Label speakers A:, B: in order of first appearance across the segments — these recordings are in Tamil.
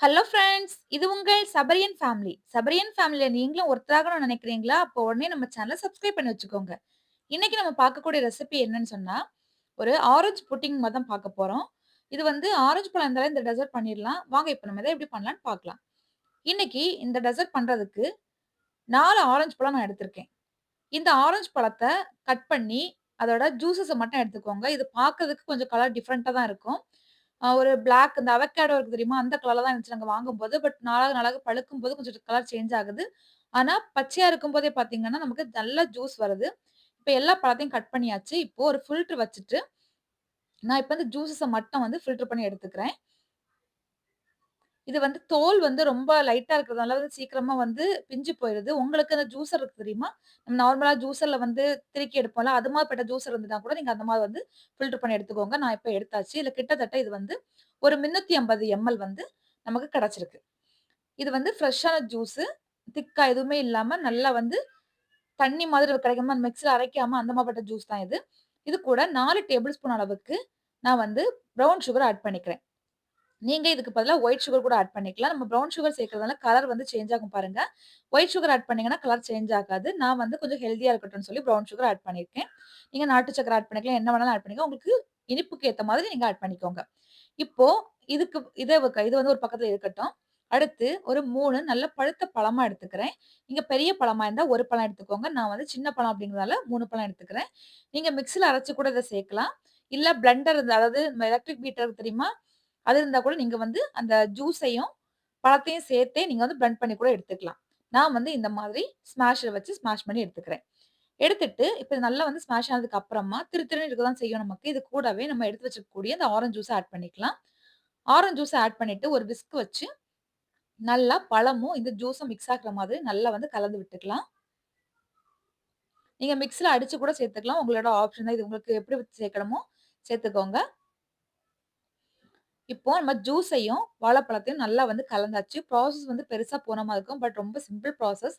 A: Hello friends! இது உங்கள் சபரியன் ஃபேமிலி. சபரியன் ஃபேமிலியில் நீங்களும் ஒருத்தராகணும்னு நினைக்கிறீங்களா? அப்போ உடனே நம்ம சேனலை சப்ஸ்கிரைப் பண்ணி வச்சுக்கோங்க. இன்னைக்கு நம்ம பார்க்கக்கூடிய ரெசிபி என்னன்னு சொன்னால் ஒரு ஆரஞ்சு புட்டிங் மதம் தான் பார்க்க போகிறோம் இது வந்து ஆரஞ்சு பழம் இருந்தாலும் இந்த டெசர்ட் பண்ணிடலாம் வாங்க இப்போ நம்ம இதை எப்படி பண்ணலான்னு பார்க்கலாம். இன்னைக்கு இந்த டெசர்ட் பண்ணுறதுக்கு நாலு ஆரஞ்சு பழம் நான் எடுத்திருக்கேன். இந்த ஆரஞ்சு பழத்தை கட் பண்ணி, அதோட ஜூசஸை மட்டும் எடுத்துக்கோங்க. இது பார்க்கறதுக்கு கொஞ்சம் கலர் டிஃப்ரெண்ட்டாக தான் இருக்கும். ஒரு பிளாக் இந்த அவகேடோ இருக்கு தெரியுமா? அந்த கலர்ல தான் இருந்துச்சு நாங்கள் வாங்கும்போது. பட் நாளாக நாளாக பழுக்கும்போது கொஞ்சம் கலர் சேஞ்ச் ஆகுது. ஆனால் பச்சையா இருக்கும்போதே பார்த்தீங்கன்னா, நமக்கு நல்ல ஜூஸ் வருது. இப்போ எல்லா பழத்தையும் கட் பண்ணியாச்சு. இப்போ ஒரு ஃபில்டர் வச்சுட்டு, நான் இப்போ இந்த ஜூஸஸை மட்டும் வந்து ஃபில்டர் பண்ணி எடுத்துக்கிறேன். இது வந்து தோல் வந்து ரொம்ப லைட்டா இருக்கிறதுனால வந்து சீக்கிரமா வந்து பிஞ்சு போயிடுது உங்களுக்கு அந்த ஜூஸர் இருக்கு தெரியுமா? நம்ம நார்மலா ஜூஸரில் வந்து திருக்கி எடுப்போம்ல, அது மாதிரிப்பட்ட ஜூஸர் இருந்ததுனா கூட நீங்க அந்த மாதிரி வந்து ஃபில்டர் பண்ணி எடுத்துக்கோங்க. நான் இப்போ எடுத்தாச்சு. இதுல கிட்டத்தட்ட இது வந்து ஒரு 350 எம்எல் வந்து நமக்கு கிடைச்சிருக்கு. இது வந்து ஃப்ரெஷ்ஷான ஜூஸு. திக்கா எதுவுமே இல்லாம நல்லா வந்து தண்ணி மாதிரி கிடைக்காம அந்த மிக்சியில் அரைக்காம அந்த மாதிரிப்பட்ட ஜூஸ் தான் இது. இது கூட நாலு டேபிள் ஸ்பூன் அளவுக்கு நான் வந்து ப்ரௌன் சுகர் ஆட் பண்ணிக்கிறேன். நீங்க இதுக்கு பதிலாக ஒயிட் சுகர் கூட ஆட் பண்ணிக்கலாம். நம்ம ப்ரௌன் சுகர் சேர்க்கறதுனால கலர் வந்து சேஞ்ச் ஆகும் பாருங்க. ஒயிட் சுகர் ஆட் பண்ணீங்கன்னா கலர் சேஞ்ச் ஆகாது. நான் வந்து கொஞ்சம் ஹெல்த்தியாக இருக்கட்டும்னு சொல்லி ப்ரவுன் சுகர் ஆட் பண்ணியிருக்கேன். நீங்க நாட்டு சக்கரை ஆட் பண்ணிக்கலாம். என்ன வேணாலும் ஆட் பண்ணிக்கலாம். உங்களுக்கு இனிப்புக்கு ஏற்ற மாதிரி நீங்க ஆட் பண்ணிக்கோங்க. இப்போ இதுக்கு இதை இது வந்து ஒரு பக்கத்துல இருக்கட்டும். அடுத்து ஒரு மூணு நல்ல பழுத்த பழமா எடுத்துக்கிறேன். நீங்க பெரிய பழமா இருந்தா ஒரு பழம் எடுத்துக்கோங்க. நான் வந்து சின்ன பழம் அப்படிங்கிறதால மூணு பழம் எடுத்துக்கிறேன். நீங்க மிக்சியில் அரைச்சு கூட இதை சேர்க்கலாம். இல்ல பிளண்டர் அதாவது எலக்ட்ரிக் பீட்டர் தெரியுமா? அது இருந்தால் கூட நீங்கள் வந்து அந்த ஜூஸையும், பழத்தையும் சேர்த்தே நீங்கள் வந்து பிளண்ட் பண்ணி கூட எடுத்துக்கலாம். நான் வந்து இந்த மாதிரி ஸ்மாஷர் வச்சு ஸ்மாஷ் பண்ணி எடுத்துக்கிறேன். எடுத்துட்டு இப்போ நல்லா வந்து ஸ்மாஷ் ஆனதுக்கு அப்புறமா திரு திருன்னு இருக்க தான் செய்யும் நமக்கு. இது கூடவே நம்ம எடுத்து வச்சிருக்கக்கூடிய அந்த ஆரஞ்சு ஜூஸை ஆட் பண்ணிக்கலாம். ஆரஞ்ச் ஜூஸை ஆட் பண்ணிட்டு ஒரு விஸ்க் வச்சு நல்லா பழமும் இந்த ஜூஸும் மிக்ஸ் ஆகுற மாதிரி நல்லா வந்து கலந்து விட்டுக்கலாம். நீங்கள் மிக்ஸில் அடித்து கூட சேர்த்துக்கலாம். உங்களோட ஆப்ஷன் தான். இது உங்களுக்கு எப்படி சேர்க்கணுமோ சேர்த்துக்கோங்க. இப்போ நம்ம ஜூஸையும், வாழைப்பழத்தையும் நல்லா வந்து கலந்தாச்சு. ப்ராசஸ் வந்து பெருசாக போன மாதிரி இருக்கும். பட் ரொம்ப சிம்பிள் ப்ராசஸ்.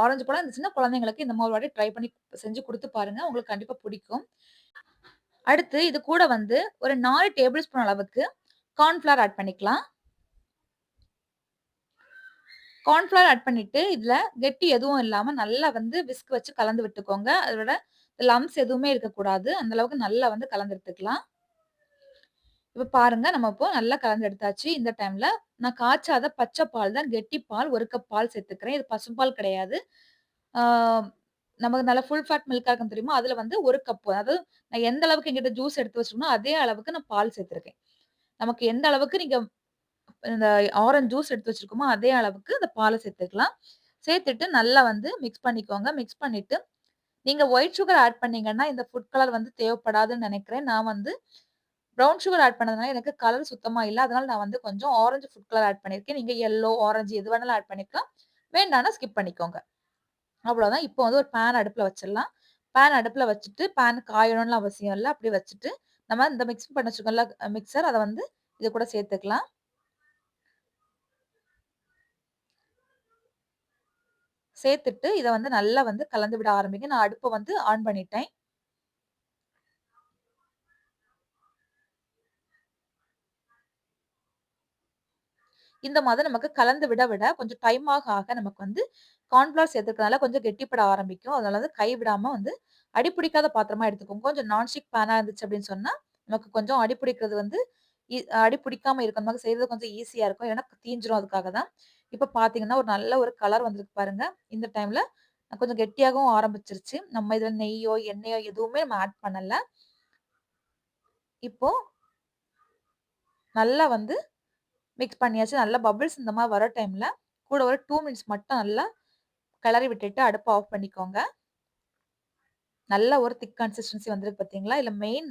A: ஆரஞ்சு பழம் இந்த சின்ன குழந்தைங்களுக்கு இந்த மாதிரி வாட்டி ட்ரை பண்ணி செஞ்சு கொடுத்து பாருங்க. உங்களுக்கு கண்டிப்பாக பிடிக்கும். அடுத்து இது கூட வந்து ஒரு நாலு டேபிள் ஸ்பூன் அளவுக்கு கார்ன்ஃப்ளவர் ஆட் பண்ணிக்கலாம். கார்ன்ஃப்ளவர் ஆட் பண்ணிட்டு, இதில் கெட்டி எதுவும் இல்லாமல் நல்லா வந்து விஸ்க் வச்சு கலந்து விட்டுக்கோங்க. அதோட லம்ப்ஸ் எதுவுமே இருக்கக்கூடாது. அந்த அளவுக்கு நல்லா வந்து கலந்து எடுத்துக்கலாம். இப்போ பாருங்க நம்ம இப்போ நல்லா கலந்து எடுத்தாச்சு. இந்த டைம்ல நான் காய்ச்சாத பச்சை பால் தான் கெட்டி பால் ஒரு கப் பால் சேர்த்துக்கிறேன். இது பசும்பால் கிடையாது. நமக்கு நல்லா ஃபுல் ஃபேட் மில்காக இருக்கும் தெரியுமா? அதுல வந்து ஒரு கப் அதாவது நான் எந்த அளவுக்கு என்கிட்ட ஜூஸ் எடுத்து வச்சிருக்கனோ, அதே அளவுக்கு நான் பால் சேர்த்துருக்கேன். நமக்கு எந்த அளவுக்கு நீங்க இந்த ஆரஞ்சு ஜூஸ் எடுத்து வச்சிருக்கோமோ, அதே அளவுக்கு அந்த பாலை சேர்த்துக்கலாம். சேர்த்துட்டு நல்லா வந்து மிக்ஸ் பண்ணிக்கோங்க. மிக்ஸ் பண்ணிட்டு, நீங்க ஒயிட் சுகர் ஆட் பண்ணீங்கன்னா, இந்த ஃபுட் கலர் வந்து தேவைப்படாதுன்னு நினைக்கிறேன் நான் வந்து ப்ரௌன் சுகர் ஆட் பண்ணதுனால எனக்கு கலர் சுத்தமா இல்லை அதனால நான் வந்து கொஞ்சம் ஆரஞ்சு ஃபுட் கலர் ஆட் பண்ணியிருக்கேன். நீங்க எல்லோ, ஆரஞ்சு எது வேணாலும் ஆட் பண்ணிக்கலாம். வேண்டாம்னா ஸ்கிப் பண்ணிக்கோங்க. அவ்வளோதான். இப்போ வந்து ஒரு பேன் அடுப்பில் வச்சிடலாம். பேன் அடுப்பில் வச்சுட்டு, பேன் காயணும்னு அவசியம் இல்லை அப்படி வச்சுட்டு, நம்ம இந்த மிக்ஸ் பண்ண வச்சிருக்கோம்ல மிக்சர் அதை வந்து இது கூட சேர்த்துக்கலாம். சேர்த்துட்டு இதை வந்து நல்லா வந்து கலந்து விட ஆரம்பிங்க. நான் அடுப்பை வந்து ஆன் பண்ணிட்டேன். இந்த மாதிரி நமக்கு கலந்து விட விட கொஞ்சம் டைம் ஆக ஆக நமக்கு வந்து கார்ன்ஃப்ளவர் சேர்த்துக்கிறதுனால கொஞ்சம் கெட்டிப்பட ஆரம்பிக்கும். அதனால வந்து கை விடாம வந்து அடிப்பிடிக்காத பாத்திரமா எடுத்துக்கோங்க. கொஞ்சம் நான்ஸ்டிக் பேனா இருந்துச்சு அப்படின்னு சொன்னா, நமக்கு கொஞ்சம் அடி பிடிக்கிறது வந்து அடிப்பிடிக்காம அடி பிடிக்காம செய்யறது கொஞ்சம் ஈஸியா இருக்கும். ஏன்னா தீஞ்சிரும் அதுக்காக தான். இப்ப பார்த்தீங்கன்னா, ஒரு நல்ல ஒரு கலர் வந்திருக்கு பாருங்க. இந்த டைம்ல கொஞ்சம் கெட்டியாகவும் ஆரம்பிச்சிருச்சு நம்ம இதுல நெய்யோ, எண்ணெயோ எதுவுமே நம்ம ஆட் பண்ணல. இப்போ நல்லா வந்து மிக்ஸ் பண்ணியாச்சு. நல்லா பபிள்ஸ் இந்த மாதிரி வர டைமில் கூட ஒரு டூ மினிட்ஸ் மட்டும் நல்லா கிளறி விட்டுட்டு அடுப்பை ஆஃப் பண்ணிக்கோங்க. நல்ல ஒரு திக் கன்சிஸ்டன்சி வந்திருக்கு பார்த்தீங்களா? இல்லை மெயின்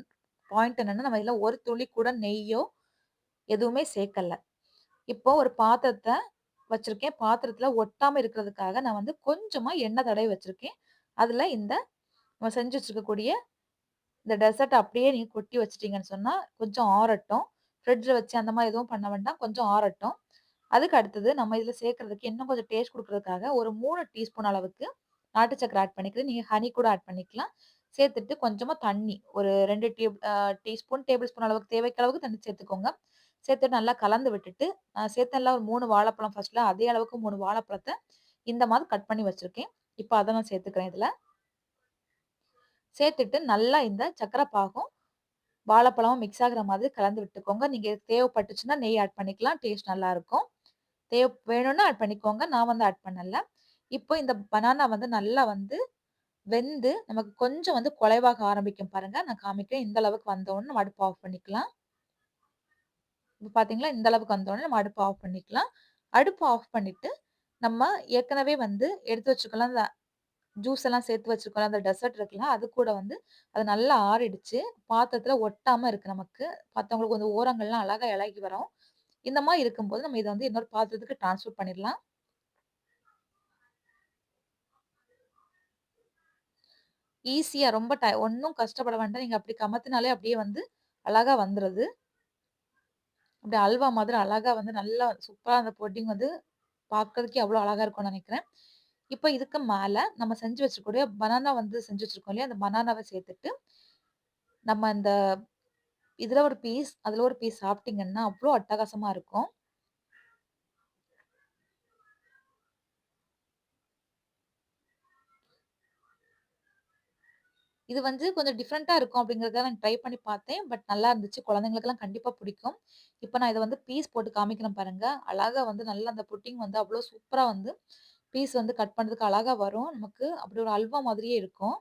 A: பாயிண்ட் என்னென்னா நம்ம இதில் ஒரு துளி கூட நெய்யோ எதுவுமே சேர்க்கலை இப்போ ஒரு பாத்திரத்தை வச்சுருக்கேன் பாத்திரத்தில் ஒட்டாமல் இருக்கிறதுக்காக நான் வந்து கொஞ்சமாக எண்ணெய் தடவை வச்சுருக்கேன் அதில் இந்த நம்ம செஞ்சு வச்சுருக்கக்கூடிய இந்த டெசர்ட் அப்படியே நீங்கள் கொட்டி வச்சிட்டிங்கன்னு சொன்னால் கொஞ்சம் ஆறட்டும். ஃப்ரிட்ஜில் வச்சு அந்த மாதிரி எதுவும் பண்ண வேண்டாம். கொஞ்சம் ஆறட்டும். அதுக்கு அடுத்தது நம்ம இதில் சேர்க்குறதுக்கு இன்னும் கொஞ்சம் டேஸ்ட் கொடுக்கறதுக்காக ஒரு மூணு டீஸ்பூன் அளவுக்கு நாட்டு சக்கரை ஆட் பண்ணிக்கிறேன். நீங்கள் ஹனி கூட ஆட் பண்ணிக்கலாம். சேர்த்துட்டு கொஞ்சமாக தண்ணி ஒரு ரெண்டு டீ டீஸ்பூன், டேபிள் ஸ்பூன் அளவுக்கு தேவைக்கு அளவுக்கு தண்ணி சேர்த்துக்கோங்க. சேர்த்துட்டு நல்லா கலந்து விட்டுட்டு, நான் சேர்த்தேன்ல ஒரு மூணு வாழைப்பழம் ஃபர்ஸ்ட்ல அதே அளவுக்கு மூணு வாழைப்பழத்தை இந்த மாதிரி கட் பண்ணி வச்சுருக்கேன் இப்போ அதை நான் சேர்த்துக்கிறேன் இதில் சேர்த்துட்டு நல்லா இந்த சக்கரை பாகும், வாழைப்பழமும் மிக்ஸ் ஆகிற மாதிரி கலந்து விட்டுக்கோங்க. நீங்கள் தேவைப்பட்டுச்சுன்னா நெய் ஆட் பண்ணிக்கலாம். டேஸ்ட் நல்லாயிருக்கும் தேவை வேணும்னா ஆட் பண்ணிக்கோங்க. நான் வந்து ஆட் பண்ணல. இப்போ இந்த பனானா வந்து நல்லா வந்து வெந்து நமக்கு கொஞ்சம் வந்து குலைவாக ஆரம்பிக்கும் பாருங்கள் நான் காமிக்கிறேன். இந்த அளவுக்கு வந்தோனே நம்ம அடுப்பு ஆஃப் பண்ணிக்கலாம். இப்போ பார்த்தீங்களா, இந்த அளவுக்கு வந்தோனே நம்ம அடுப்பு ஆஃப் பண்ணிக்கலாம். அடுப்பு ஆஃப் பண்ணிட்டு, நம்ம ஏற்கனவே வந்து எடுத்து வச்சுக்கலாம். ஜூஸ் எல்லாம் சேர்த்து வச்சிருக்கோம்ல, அந்த டெசர்ட் இருக்குல்ல, அது கூட வந்து அது நல்லா ஆறிடுச்சு. பாத்திரத்துல ஒட்டாம இருக்கு நமக்கு. மத்தவங்களுக்கு கொஞ்சம் ஓரங்கள்லாம் அழகா இளகி வரும். இந்த மாதிரி இருக்கும்போது நம்ம இதை வந்து இன்னொரு பாத்திரத்துக்கு ட்ரான்ஸ்ஃபர் பண்ணிடலாம். ஈஸியா ரொம்ப டை ஒன்றும் கஷ்டப்பட வேண்டாம். நீங்க அப்படி கமத்துனாலே அப்படியே வந்து அழகா வந்துடுது அப்படி அல்வா மாதிரி அழகா வந்து நல்லா சூப்பரா அந்த பொட்டிங் வந்து பார்க்கறதுக்கே அவ்வளோ அழகா இருக்கும்னு நினைக்கிறேன் இப்போ இதுக்கு மேல நம்ம செஞ்சு வச்சிருக்கக்கூடிய பனானா வந்து செஞ்சு வச்சிருக்கோம் இல்லையா? அந்த பனானாவை சேர்த்துட்டு, நம்ம இந்த இதுல ஒரு பீஸ், அதுல ஒரு பீஸ் சாப்பிட்டீங்கன்னா, அவ்வளோ அட்டகாசமா இருக்கும். இது வந்து கொஞ்சம் டிஃப்ரெண்ட்டாக இருக்கும் அப்படிங்கிறதுக்காக நான் ட்ரை பண்ணி பார்த்தேன். பட் நல்லா இருந்துச்சு. குழந்தைங்களுக்கெல்லாம் கண்டிப்பா பிடிக்கும். இப்ப நான் இதை வந்து பீஸ் போட்டு காமிக்கிறேன் பாருங்க. அழகா வந்து நல்லா அந்த புட்டிங் வந்து அவ்வளோ சூப்பரா வந்து பீஸ் வந்து கட் பண்ணுறதுக்கு அழகாக வரும். நமக்கு அப்படி ஒரு அல்வா மாதிரியே இருக்கும்.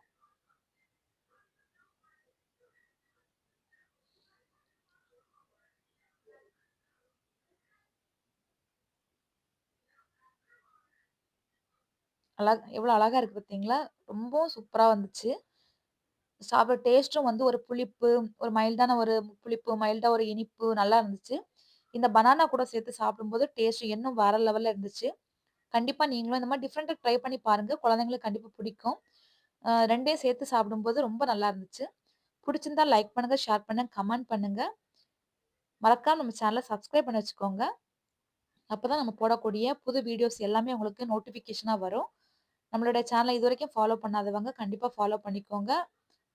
A: அழகா எவ்வளோ அழகாக இருக்குது பார்த்தீங்களா? ரொம்பவும் சூப்பராக வந்துச்சு. சாப்பிட்ற டேஸ்ட்டும் வந்து ஒரு புளிப்பு, ஒரு மைல்டான ஒரு புளிப்பு, மைல்டாக ஒரு இனிப்பு நல்லா இருந்துச்சு. இந்த பனானா கூட சேர்த்து சாப்பிடும்போது டேஸ்ட் இன்னும் வேற லெவலில் இருந்துச்சு. கண்டிப்பாக நீங்களும் இந்த மாதிரி டிஃப்ரெண்ட்டாக ட்ரை பண்ணி பாருங்கள் குழந்தைங்களுக்கு கண்டிப்பாக பிடிக்கும். ரெண்டையும் சேர்த்து சாப்பிடும்போது ரொம்ப நல்லா இருந்துச்சு. பிடிச்சிருந்தா லைக் பண்ணுங்கள் ஷேர் பண்ணுங்க, கமெண்ட் பண்ணுங்கள் மறக்காமல் நம்ம சேனலை சப்ஸ்கிரைப் பண்ணி வச்சுக்கோங்க. அப்போ தான் நம்ம போடக்கூடிய புது வீடியோஸ் எல்லாமே உங்களுக்கு நோட்டிஃபிகேஷனாக வரும். நம்மளுடைய இது இதுவரைக்கும் ஃபாலோ பண்ணாதவங்க கண்டிப்பாக ஃபாலோ பண்ணிக்கோங்க.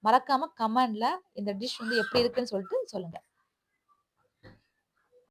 A: மறக்காமல் கமெண்டில் இந்த டிஷ் வந்து எப்படி இருக்குன்னு சொல்லிட்டு சொல்லுங்கள்